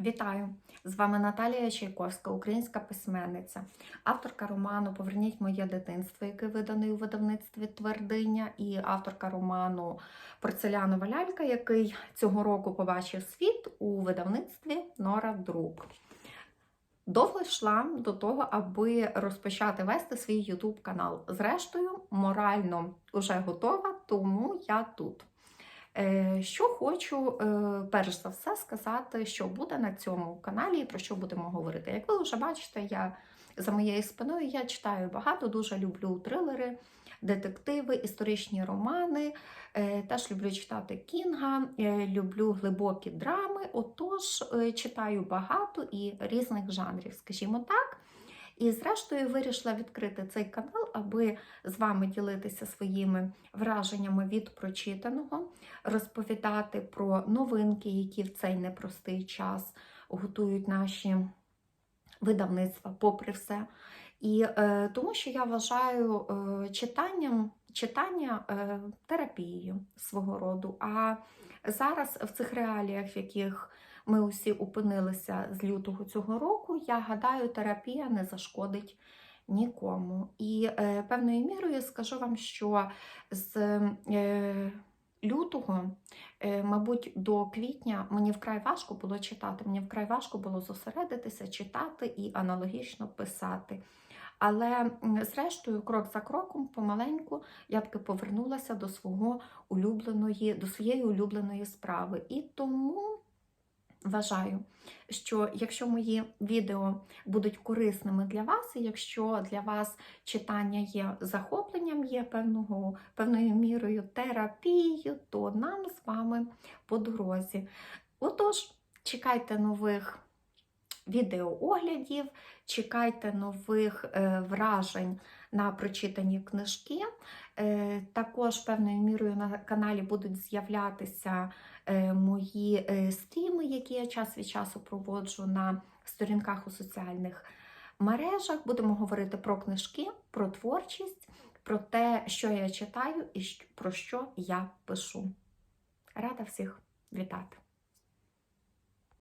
Вітаю! З вами Наталія Чайковська, українська письменниця, авторка роману Поверніть моє дитинство, який виданий у видавництві Твердиня, і авторка роману Порцелянова лялька, який цього року побачив світ у видавництві Нора Друк. Довго йшла до того, аби розпочати вести свій YouTube канал. Зрештою, морально вже готова, тому я тут. Е, Що хочу е, перш за все сказати, що буде на цьому каналі і про що будемо говорити. Як ви вже бачите, я за моєю спиною я читаю багато, дуже люблю трилери, детективи, історичні романи. Е, Теж люблю читати Кінга, люблю глибокі драми. Отож, читаю багато і різних жанрів, скажімо так. І, зрештою, вирішила відкрити цей канал, аби з вами ділитися своїми враженнями від прочитаного, розповідати про новинки, які в цей непростий час готують наші видавництва, попри все. І е, тому що я вважаю е, читанням, читання е, терапією свого роду. А зараз в цих реаліях, в яких ми усі опинилися з лютого цього року, я гадаю, терапія не зашкодить нікому. І е, певною мірою скажу вам, що з е, лютого, е, мабуть, до квітня мені вкрай важко було читати, мені вкрай важко було зосередитися, читати і аналогічно писати. Але зрештою, крок за кроком, помаленьку, я таки повернулася до свого улюбленої, до своєї улюбленої справи. І тому вважаю, що якщо мої відео будуть корисними для вас, і якщо для вас читання є захопленням, є певного, певною мірою терапією, то нам з вами по дорозі. Отож, чекайте нових відеооглядів, чекайте нових е, вражень на прочитані книжки. Е, також певною мірою на каналі будуть з'являтися е, мої стріми, які я час від часу проводжу на сторінках у соціальних мережах. Будемо говорити про книжки, про творчість, про те, що я читаю і про що я пишу. Рада всіх вітати!